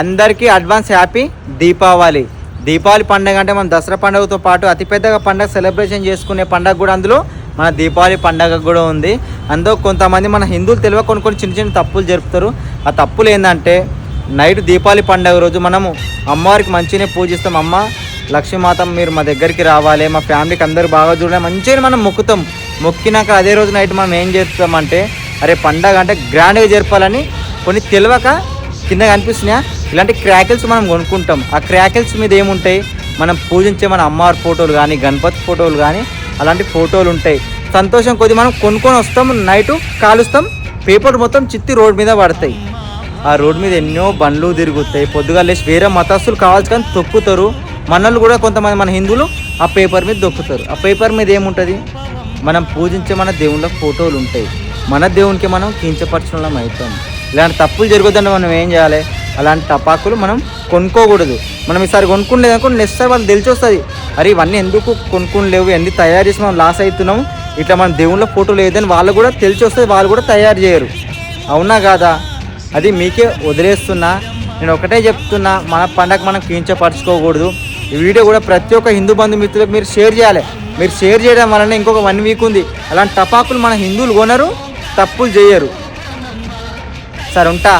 అందరికీ advance happy Deepavali. Deepavali పండుగ అంటే మన దసరా పండుగతో పాటు అతిపెద్దగా పండుగ సెలబ్రేషన్ చేసుకునే పండుగ కూడా అందులో మన దీపావళి పండుగ కూడా ఉంది. అందులో కొంతమంది మన హిందువులు తెలియ కొన్ని కొన్ని చిన్న చిన్న తప్పులు జరుపుతారు. ఆ తప్పులు ఏంటంటే నైట్ దీపావళి పండుగ రోజు మనము అమ్మవారికి మంచిగానే పూజిస్తాం. అమ్మ లక్ష్మీమాత మీరు మా దగ్గరికి రావాలి. మా ఫ్యామిలీకి అందరూ బాగా చూడాలి. మంచిగా మనం మొక్కుతాం. మొక్కినాక అదే రోజు నైట్ మనం ఏం చేస్తామంటే అరే పండగ అంటే గ్రాండ్గా జరపాలని కొన్ని తెలియక కింద కనిపిస్తున్నాయా? ఇలాంటి క్రాకిల్స్ మనం కొనుక్కుంటాం. ఆ క్రాకిల్స్ మీద ఏముంటాయి? మనం పూజించే మన అమ్మవారి ఫోటోలు కానీ గణపతి ఫోటోలు కానీ అలాంటి ఫోటోలు ఉంటాయి. సంతోషం కొద్ది మనం కొనుక్కొని వస్తాం నైట్ కాలుస్తాం పేపర్ మొత్తం చిత్తి రోడ్ మీద పడతాయి. ఆ రోడ్ మీద ఎన్నో బండ్లు తిరుగుతాయి. పొద్దుగా లేచి వేరే మతస్థులు కావాల్సి కానీ తొక్కుతారు. మనల్ని కూడా కొంతమంది మన హిందువులు ఆ పేపర్ మీద దొక్కుతారు ఆ పేపర్ మీద ఏముంటుంది? మనం పూజించే మన దేవుళ్ళ ఫోటోలు ఉంటాయి. మన దేవునికి మనం కించపరచడం అవుతాం ఇలాంటి తప్పులు జరగొద్దని మనం ఏం చేయాలి? అలాంటి టపాకులు మనం కొనుక్కోకూడదు. మనం ఈసారి కొనుక్కోలేదనుకో నెక్స్ట్ సార్ వాళ్ళు తెలిసి వస్తుంది. అరే ఇవన్నీ ఎందుకు కొనుక్కోలేవు ఎన్ని తయారు చేసి మనం లాస్ అవుతున్నాం ఇట్లా మన దేవుళ్ళ ఫోటో లేదని వాళ్ళు కూడా తెలిసి వస్తుంది వాళ్ళు కూడా తయారు చేయరు. అవునా కాదా? అది మీకే వదిలేస్తున్నా. నేను ఒకటే చెప్తున్నా మన పండగ మనం కించపరచుకోకూడదు. ఈ వీడియో కూడా ప్రతి ఒక్క హిందూ బంధుమిత్రులకు మీరు షేర్ చేయాలి. మీరు షేర్ చేయడం వలన ఇంకొక వన్ వీక్ ఉంది. అలాంటి టపాకులు మన హిందువులు కొనరు తప్పులు చేయరు. సరే ఉంటా.